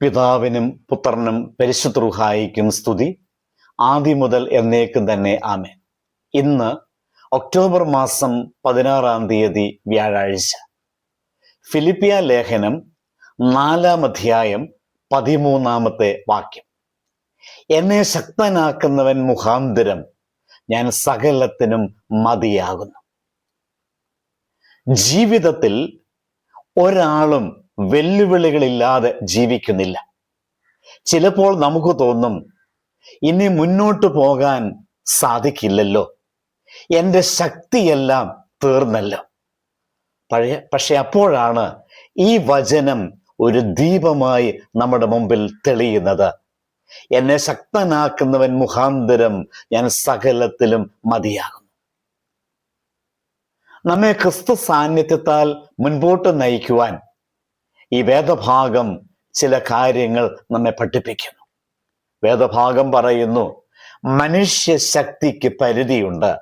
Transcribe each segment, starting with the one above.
പിതാവിനും പുത്രനും പരിശുദ്ധ റുഹായിക്കും സ്തുതി. ആദ്യം മുതൽ എന്നേക്കും തന്നെ ആമേ ഇന്ന് ഒക്ടോബർ മാസം പതിനാറാം തീയതി വ്യാഴാഴ്ച. ഫിലിപ്പിയ ലേഖനം നാലാം അധ്യായം പതിമൂന്നാമത്തെ വാക്യം. എന്നെ ശക്തനാക്കുന്നവൻ മുഖാന്തരം ഞാൻ സകലത്തിനും മതിയാകുന്നു. ജീവിതത്തിൽ ഒരാളും വെല്ലുവിളികളില്ലാതെ ജീവിക്കുന്നില്ല. ചിലപ്പോൾ നമുക്ക് തോന്നും ഇനി മുന്നോട്ട് പോകാൻ സാധിക്കില്ലല്ലോ. എന്റെ ശക്തിയെല്ലാം തീർന്നല്ലോ. പഴയ പക്ഷെ അപ്പോഴാണ് ഈ വചനം ഒരു ദീപമായി നമ്മുടെ മുമ്പിൽ തെളിയുന്നത്. എന്നെ ശക്തനാക്കുന്നവൻ മുഖാന്തരം ഞാൻ സകലത്തിലും മതിയാകും നമ്മെ ക്രിസ്തു സാന്നിധ്യത്താൽ മുൻപോട്ട് നയിക്കുവാൻ ഈ വേദഭാഗം ചില കാര്യങ്ങൾ നമ്മെ പഠിപ്പിക്കുന്നു. വേദഭാഗം പറയുന്നു മനുഷ്യ ശക്തിക്ക് പരിധിയുണ്ട്.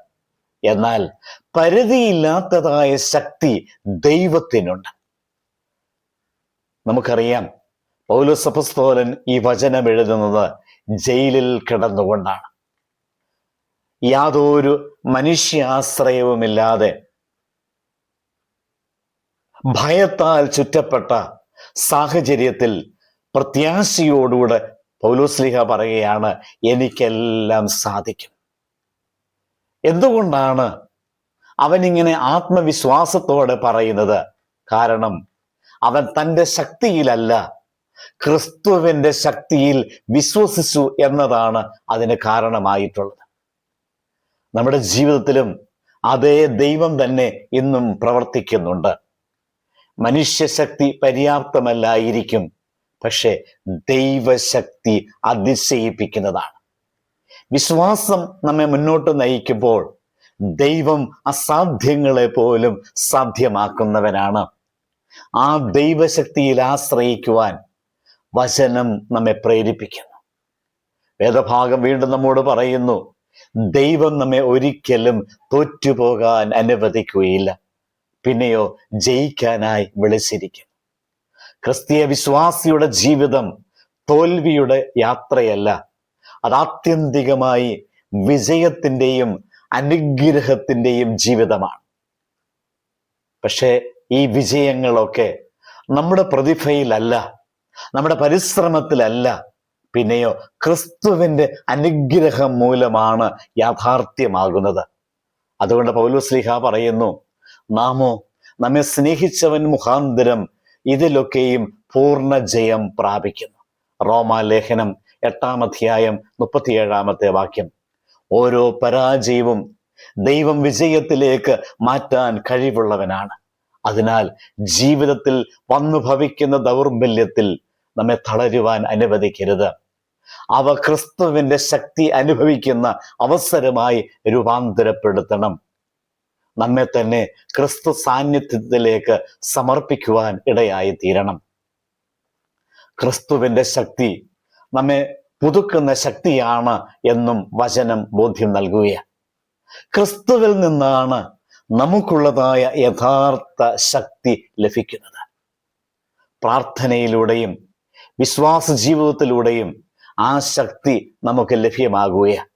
എന്നാൽ പരിധിയില്ലാത്തതായ ശക്തി ദൈവത്തിനുണ്ട്. നമുക്കറിയാം പൗലസപസ്തോലൻ ഈ വചനം എഴുതുന്നത് ജയിലിൽ കിടന്നുകൊണ്ടാണ്. യാതൊരു മനുഷ്യാശ്രയവുമില്ലാതെ ഭയത്താൽ ചുറ്റപ്പെട്ട സാഹചര്യത്തിൽ പ്രത്യാശയോടുകൂടെ പൗലോസ്ലിഹ പറയുകയാണ് എനിക്കെല്ലാം സാധിക്കും. എന്തുകൊണ്ടാണ് അവനിങ്ങനെ ആത്മവിശ്വാസത്തോടെ പറയുന്നത്? കാരണം അവൻ തന്റെ ശക്തിയിലല്ല ക്രിസ്തുവിന്റെ ശക്തിയിൽ വിശ്വസിച്ചു എന്നതാണ് അതിന് കാരണമായിട്ടുള്ളത്. നമ്മുടെ ജീവിതത്തിലും അതേ ദൈവം തന്നെ ഇന്നും പ്രവർത്തിക്കുന്നുണ്ട്. മനുഷ്യശക്തി പര്യാപ്തമല്ലായിരിക്കും. പക്ഷെ ദൈവശക്തി അതിശയിപ്പിക്കുന്നതാണ്. വിശ്വാസം നമ്മെ മുന്നോട്ട് നയിക്കുമ്പോൾ ദൈവം അസാധ്യങ്ങളെ പോലും സാധ്യമാക്കുന്നവനാണ്. ആ ദൈവശക്തിയിൽ ആശ്രയിക്കുവാൻ വചനം നമ്മെ പ്രേരിപ്പിക്കുന്നു. വേദഭാഗം വീണ്ടും നമ്മോട് പറയുന്നു ദൈവം നമ്മെ ഒരിക്കലും തോറ്റുപോകാൻ അനുവദിക്കുകയില്ല. പിന്നെയോ ജയിക്കാനായി വിളിച്ചിരിക്കും ക്രിസ്തീയ വിശ്വാസിയുടെ ജീവിതം തോൽവിയുടെ യാത്രയല്ല. അത് ആത്യന്തികമായി വിജയത്തിന്റെയും അനുഗ്രഹത്തിന്റെയും ജീവിതമാണ്. പക്ഷേ ഈ വിജയങ്ങളൊക്കെ നമ്മുടെ പ്രതിഭയിലല്ല നമ്മുടെ പരിശ്രമത്തിലല്ല പിന്നെയോ ക്രിസ്തുവിന്റെ അനുഗ്രഹം മൂലമാണ് യാഥാർത്ഥ്യമാകുന്നത്. അതുകൊണ്ട് പൗലോസ്ലിഹ പറയുന്നു നാമോ നമ്മെ സ്നേഹിച്ചവൻ മുഖാന്തരം ഇതിലൊക്കെയും പൂർണ ജയം പ്രാപിക്കുന്നു. റോമാലേഖനം എട്ടാം അധ്യായം മുപ്പത്തിയേഴാമത്തെ വാക്യം. ഓരോ പരാജയവും ദൈവം വിജയത്തിലേക്ക് മാറ്റാൻ കഴിവുള്ളവനാണ്. അതിനാൽ ജീവിതത്തിൽ വന്നു ഭവിക്കുന്ന ദൗർബല്യത്തിൽ നമ്മെ തളരുവാൻ അനുവദിക്കരുത്. അവ ക്രിസ്തുവിന്റെ ശക്തി അനുഭവിക്കുന്ന അവസരമായി രൂപാന്തരപ്പെടുത്തണം. നമ്മെ തന്നെ ക്രിസ്തു സാന്നിധ്യത്തിലേക്ക് സമർപ്പിക്കുവാൻ ഇടയായി തീരണം. ക്രിസ്തുവിന്റെ ശക്തി നമ്മെ പുതുക്കുന്ന ശക്തിയാണ് എന്നും വചനം ബോധ്യം നൽകുകയാണ്. ക്രിസ്തുവിൽ നിന്നാണ് നമുക്കുള്ളതായ യഥാർത്ഥ ശക്തി ലഭിക്കുന്നത്. പ്രാർത്ഥനയിലൂടെയും വിശ്വാസ ജീവിതത്തിലൂടെയും ആ ശക്തി നമുക്ക് ലഭ്യമാകുകയാണ്.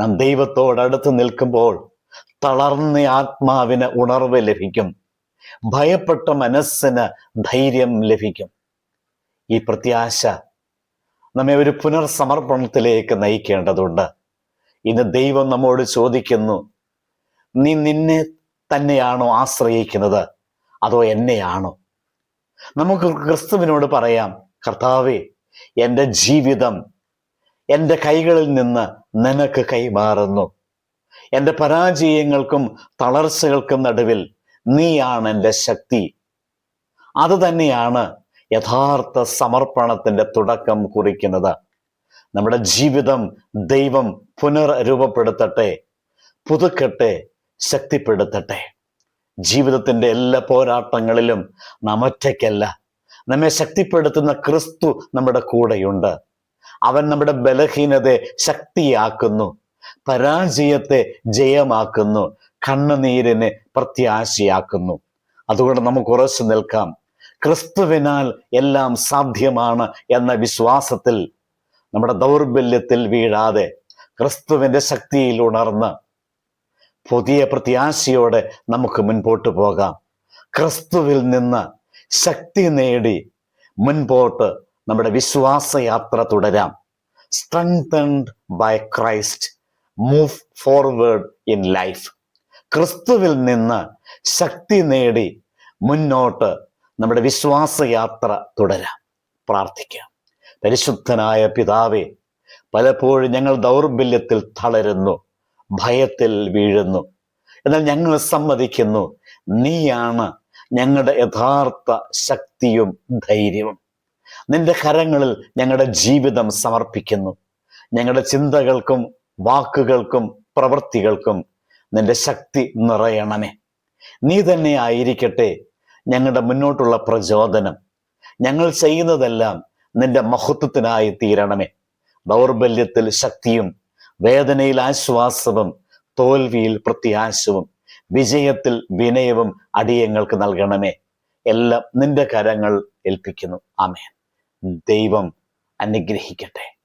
നാം ദൈവത്തോടടുത്ത് നിൽക്കുമ്പോൾ തളർന്ന ആത്മാവിന് ഉണർവ് ലഭിക്കും. ഭയപ്പെട്ട മനസ്സിന് ധൈര്യം ലഭിക്കും. ഈ പ്രത്യാശ നമ്മെ ഒരു പുനർസമർപ്പണത്തിലേക്ക് നയിക്കേണ്ടതുണ്ട്. ഇന്ന് ദൈവം നമ്മോട് ചോദിക്കുന്നു നീ നിന്നെ തന്നെയാണോ ആശ്രയിക്കുന്നത്? അതോ എന്നെയാണോ? നമുക്ക് ക്രിസ്തുവിനോട് പറയാം കർത്താവേ എന്റെ ജീവിതം എന്റെ കൈകളിൽ നിന്ന് നിനക്ക് കൈമാറുന്നു. എന്റെ പരാജയങ്ങൾക്കും തളർച്ചകൾക്കും നടുവിൽ നീയാണ് എന്റെ ശക്തി. അത് തന്നെയാണ് യഥാർത്ഥ സമർപ്പണത്തിന്റെ തുടക്കം കുറിക്കുന്നത്. നമ്മുടെ ജീവിതം ദൈവം പുനർരൂപപ്പെടുത്തട്ടെ പുതുക്കട്ടെ ശക്തിപ്പെടുത്തട്ടെ. ജീവിതത്തിന്റെ എല്ലാ പോരാട്ടങ്ങളിലും നാം നമ്മെ ശക്തിപ്പെടുത്തുന്ന ക്രിസ്തു നമ്മുടെ കൂടെയുണ്ട്. അവൻ നമ്മുടെ ബലഹീനതയെ ശക്തിയാക്കുന്നു. പരാജയത്തെ ജയമാക്കുന്നു. കണ്ണുനീരിനെ പ്രത്യാശയാക്കുന്നു. അതുകൊണ്ട് നമുക്ക് ഉറച്ചു നിൽക്കാം. ക്രിസ്തുവിനാൽ എല്ലാം സാധ്യമാണ് എന്ന വിശ്വാസത്തിൽ നമ്മുടെ ദൗർബല്യത്തിൽ വീഴാതെ ക്രിസ്തുവിന്റെ ശക്തിയിൽ ഉണർന്ന് പുതിയ പ്രത്യാശയോടെ നമുക്ക് മുൻപോട്ട് പോകാം. ക്രിസ്തുവിൽ നിന്ന് ശക്തി നേടി മുൻപോട്ട് നമ്മുടെ വിശ്വാസയാത്ര തുടരാം. Strengthened by Christ move forward in life ക്രിസ്തുവിൽ നിന്ന് ശക്തി നേടി മുന്നോട്ട് നമ്മുടെ വിശ്വാസയാത്ര തുടരാം. പ്രാർത്ഥിക്കാം. പരിശുദ്ധനായ പിതാവെ പലപ്പോഴും ഞങ്ങൾ ദൗർബല്യത്തിൽ തളരുന്നു ഭയത്തിൽ വീഴുന്നു. എന്നാൽ ഞങ്ങൾ സമ്മതിക്കുന്നു നീയാണ് ഞങ്ങളുടെ യഥാർത്ഥ ശക്തിയും ധൈര്യവും. നിന്റെ കരങ്ങളിൽ ഞങ്ങളുടെ ജീവിതം സമർപ്പിക്കുന്നു. ഞങ്ങളുടെ ചിന്തകൾക്കും വാക്കുകൾക്കും പ്രവൃത്തികൾക്കും നിന്റെ ശക്തി നിറയണമേ. നീ തന്നെ ആയിരിക്കട്ടെ ഞങ്ങളുടെ മുന്നോട്ടുള്ള പ്രചോദനം. ഞങ്ങൾ ചെയ്യുന്നതെല്ലാം നിന്റെ മഹത്വത്തിനായി തീരണമേ. ദൗർബല്യത്തിൽ ശക്തിയും വേദനയിൽ ആശ്വാസവും തോൽവിയിൽ പ്രത്യാശവും വിജയത്തിൽ വിനയവും അടിയങ്ങൾക്ക് നൽകണമേ. എല്ലാം നിന്റെ കരങ്ങൾ ഏൽപ്പിക്കുന്നു. ആമേൻ. ദൈവം അനുഗ്രഹിക്കട്ടെ.